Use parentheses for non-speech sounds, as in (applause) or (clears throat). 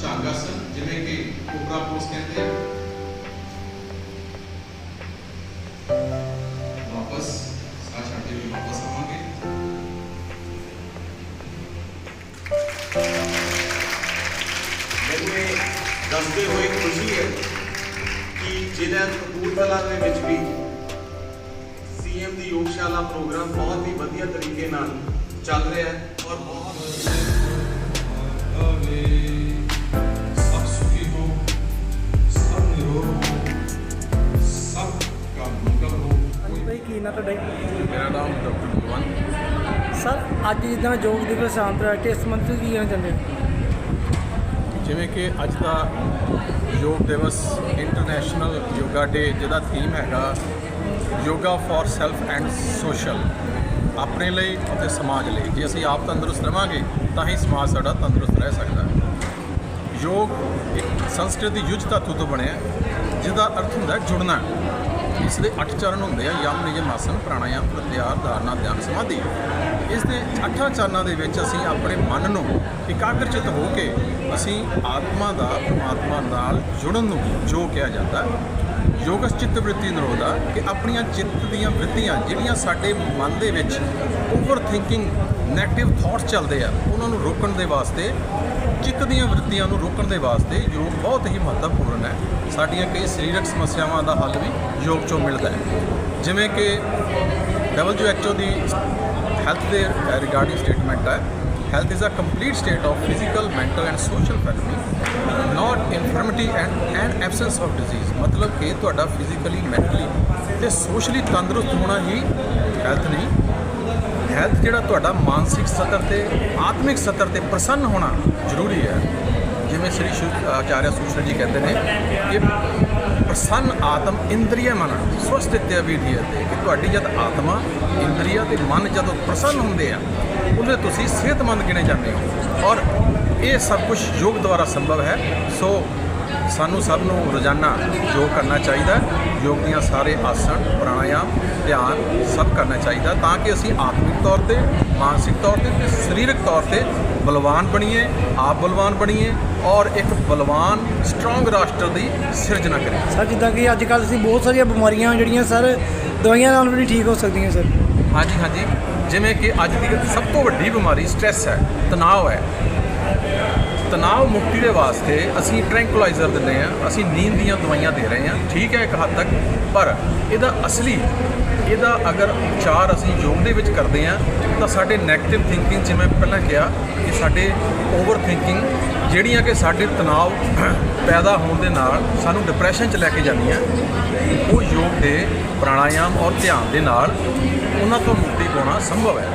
ਝੰਗ ਆਸਨ ਜਿਵੇਂ ਕਿ ਕੋਬਰਾ ਪੋਸ ਕਹਿੰਦੇ ਆ ਵਾਪਸ ਸਾਹ ਛੱਡ ਕੇ ਵੀ ਵਾਪਸ ਆਵਾਂਗੇ ਮੈਨੂੰ ਇਹ ਦੱਸਦੇ ਹੋਏ ਖੁਸ਼ੀ ਹੈ ਕਿ ਜ਼ਿਲ੍ਹਾ ਕਪੂਰਥਲਾ ਦੇ ਵਿੱਚ ਵੀ ਸੀਐਮ ਦੀ ਯੋਗਸ਼ਾਲਾ ਪ੍ਰੋਗਰਾਮ ਬਹੁਤ ਹੀ ਵਧੀਆ ਤਰੀਕੇ ਨਾਲ ਚੱਲ ਰਿਹਾ ਹੈ ਔਰ ਬਹੁਤ ਆਵੇ ਸਭ ਸੁਖੀ ਹੋ ਸਭ ਨਿਰੋਗ ਹੋ ਸਭ ਦਾ ਮੰਗਲ ਹੋ ਹਾਂਜੀ ਭਾਈ ਕੀ ਨਾ ਤੁਹਾਡਾ ਜੀ? ਮੇਰਾ ਨਾਮ ਡਾਕਟਰ ਭਗਵੰਤ ਸਰ ਅੱਜ ਜਿੱਦਾਂ ਯੋਗ ਦਿਵਸ ਆਂਤਰਰਾਸ਼ਟਰੀ ਇਸ ਵਿੱਚ ਕੀ ਕਹਿਣਾ ਚਾਹੁੰਦੇ ਜਿਵੇਂ ਕਿ ਅੱਜ ਦਾ ਯੋਗ ਦਿਵਸ ਇੰਟਰਨੈਸ਼ਨਲ ਯੋਗਾ ਡੇ ਜਿਹਦਾ ਥੀਮ ਹੈਗਾ yoga for self and social ਆਪਣੇ ਲਈ ਅਤੇ ਸਮਾਜ ਲਈ। ਜੇ ਅਸੀਂ ਆਪ ਤੰਦਰੁਸਤ ਰਵਾਂਗੇ ਤਾਂ ਹੀ ਸਮਾਜ ਸਾਡਾ ਤੰਦਰੁਸਤ ਰਹਿ ਸਕਦਾ ਹੈ। ਯੋਗ ਇੱਕ ਸੰਸਕ੍ਰਿਤ ਦੀ ਯੁੱਧ ਧਾਤੂ ਤੋਂ ਬਣਿਆ ਹੈ, ਜਿਹਦਾ ਅਰਥ ਹੁੰਦਾ ਜੁੜਨਾ। ਇਸ ਦੇ ਅੱਠ ਚਰਨ ਹੁੰਦੇ ਆ ਯਮ ਨਿਯਮ ਆਸਨ ਪ੍ਰਾਣਾਯਾਮ ਪ੍ਰਤਿਆਰ ਧਾਰਨਾ ਧਿਆਨ ਸਮਾਧੀ। ਇਸ ਦੇ ਅੱਠਾਂ ਚਰਨਾਂ ਦੇ ਵਿੱਚ ਅਸੀਂ ਆਪਣੇ ਮਨ ਨੂੰ ਇਕਾਗਰਚਿਤ ਹੋ ਕੇ ਅਸੀਂ ਆਤਮਾ ਦਾ ਪਰਮਾਤਮਾ ਨਾਲ ਜੁੜਨ ਨੂੰ ਜੋ ਕਿਹਾ ਜਾਂਦਾ ਯੋਗਸ ਚਿੱਤ ਵ੍ਰਿਤੀ ਨਿਰੋਧਾ ਕਿ ਆਪਣੀਆਂ ਚਿੱਤ ਦੀਆਂ ਵ੍ਰਿਤੀਆਂ ਜਿਹੜੀਆਂ ਸਾਡੇ ਮਨ ਦੇ ਵਿੱਚ ਓਵਰ ਥਿੰਕਿੰਗ 네ਗੇਟਿਵ ਥਾਟਸ ਚੱਲਦੇ ਆ, ਉਹਨਾਂ ਨੂੰ ਰੋਕਣ ਦੇ ਵਾਸਤੇ, ਚਿੱਤ ਦੀਆਂ ਵ੍ਰਿਤੀਆਂ ਨੂੰ ਰੋਕਣ ਦੇ ਵਾਸਤੇ ਯੋਗ ਬਹੁਤ ਹੀ ਮਹੱਤਵਪੂਰਨ ਹੈ। ਸਾਡੀਆਂ ਕਈ ਸਰੀਰਕ ਸਮੱਸਿਆਵਾਂ ਦਾ ਹੱਲ ਵੀ ਯੋਗ ਚੋਂ ਮਿਲਦਾ ਹੈ। ਜਿਵੇਂ ਕਿ WHO ਦੀ ਹੈਲਥ ਦੇ ਰਿਗਾਰਡਿੰਗ ਸਟੇਟਮੈਂਟ ਹੈ। Health is a complete state of physical mental and social wellbeing not infirmity and and absence of disease ਮਤਲਬ ਕਿ ਤੁਹਾਡਾ ਫਿਜ਼ੀਕਲੀ ਮੈਂਟਲੀ ਤੇ ਸੋਸ਼ਲੀ ਤੰਦਰੁਸਤ ਹੋਣਾ ਹੀ ਹੈਲਥ ਨਹੀਂ ਹੈਲਥ ਜਿਹੜਾ ਤੁਹਾਡਾ ਮਾਨਸਿਕ ਸਤਰ ਤੇ ਆਤਮਿਕ ਸਤਰ ਤੇ ਪ੍ਰਸੰਨ ਹੋਣਾ ਜ਼ਰੂਰੀ ਹੈ ਜਿਵੇਂ ਸ੍ਰੀ ਸ਼ੁ- ਆਚਾਰਿਆ ਸੂਸ਼ਰ ਜੀ ਕਹਿੰਦੇ ਨੇ ਕਿ ਪ੍ਰਸੰਨ ਆਤਮ ਇੰਦਰੀਆ ਮਨ ਸਵਸਥਿਤਿ ਵਿਧੀਯਤੇ ਕਿ ਤੁਹਾਡੀ ਜਦ ਆਤਮਾ, ਇੰਦਰੀਆ ਤੇ ਮਨ ਜਦੋਂ ਪ੍ਰਸੰਨ ਹੁੰਦੇ ਆ, ਉਹਦੇ ਤੁਸੀਂ ਸਿਹਤਮੰਦ ਗਿਣੇ ਜਾਂਦੇ ਹੋ। ਔਰ ਇਹ ਸਭ ਕੁਝ ਯੋਗ ਦੁਆਰਾ ਸੰਭਵ ਹੈ। ਸੋ ਸਾਨੂੰ ਸਭ ਨੂੰ ਰੋਜ਼ਾਨਾ ਯੋਗ ਕਰਨਾ ਚਾਹੀਦਾ। ਯੋਗ ਦੀਆਂ ਸਾਰੇ ਆਸਣ ਪ੍ਰਾਣਾਯਾਮ ਧਿਆਨ ਸਭ ਕਰਨਾ ਚਾਹੀਦਾ ਤਾਂ ਕਿ ਅਸੀਂ ਆਤਮਿਕ ਤੌਰ ਤੇ ਮਾਨਸਿਕ ਤੌਰ ਤੇ ਤੇ ਸਰੀਰਕ ਤੌਰ ਤੇ ਬਲਵਾਨ ਬਣੀਏ ਆਪ ਬਲਵਾਨ ਬਣੀਏ ਔਰ ਇੱਕ ਬਲਵਾਨ ਸਟਰੋਂਗ ਰਾਸ਼ਟਰ ਦੀ ਸਿਰਜਣਾ ਕਰੀਏ। ਸਰ ਜਿੱਦਾਂ ਕਿ ਅੱਜ ਕੱਲ੍ਹ ਅਸੀਂ ਬਹੁਤ ਸਾਰੀਆਂ ਬਿਮਾਰੀਆਂ ਜਿਹੜੀਆਂ ਸਰ ਦਵਾਈਆਂ ਨਾਲ ਵੀ ਠੀਕ ਹੋ ਸਕਦੀਆਂ ਸਰ। ਹਾਂਜੀ ਹਾਂਜੀ। ਜਿਵੇਂ ਕਿ ਅੱਜ ਦੀ ਸਭ ਤੋਂ ਵੱਡੀ ਬਿਮਾਰੀ ਸਟ੍ਰੈਸ ਹੈ ਤਣਾਅ ਹੈ। ਤਣਾਅ ਮੁਕਤੀ ਦੇ ਵਾਸਤੇ ਅਸੀਂ ਟ੍ਰੈਂਕੁਲਾਈਜ਼ਰ ਦਿੰਦੇ ਆ ਅਸੀਂ ਨੀਂਦ ਦੀਆਂ ਦਵਾਈਆਂ ਦੇ ਰਹੇ ਹਾਂ, ਠੀਕ ਹੈ ਇੱਕ ਹੱਦ ਤੱਕ, ਪਰ ਇਹਦਾ ਅਸਲੀ, ਇਹਦਾ ਅਗਰ ਉਪਚਾਰ ਅਸੀਂ ਯੋਗ ਦੇ ਵਿੱਚ ਕਰਦੇ ਆ ਤਾਂ ਸਾਡੇ 네ਗੇਟਿਵ ਥਿੰਕਿੰਗ ਜਿਵੇਂ ਪਹਿਲਾਂ ਕਿਹਾ ਕਿ ਸਾਡੇ ਓਵਰ ਥਿੰਕਿੰਗ ਜਿਹੜੀਆਂ ਕਿ ਸਾਡੇ ਤਣਾਅ (clears throat) ਪੈਦਾ ਹੋਣ ਦੇ ਨਾਲ ਸਾਨੂੰ ਡਿਪਰੈਸ਼ਨ 'ਚ ਲੈ ਕੇ ਜਾਂਦੀਆਂ, ਉਹ ਯੋਗ ਦੇ ਪ੍ਰਾਣਾਯਾਮ ਔਰ ਧਿਆਨ ਦੇ ਨਾਲ ਉਹਨਾਂ ਤੋਂ ਮੁਕਤੀ ਪਾਉਣਾ ਸੰਭਵ ਹੈ।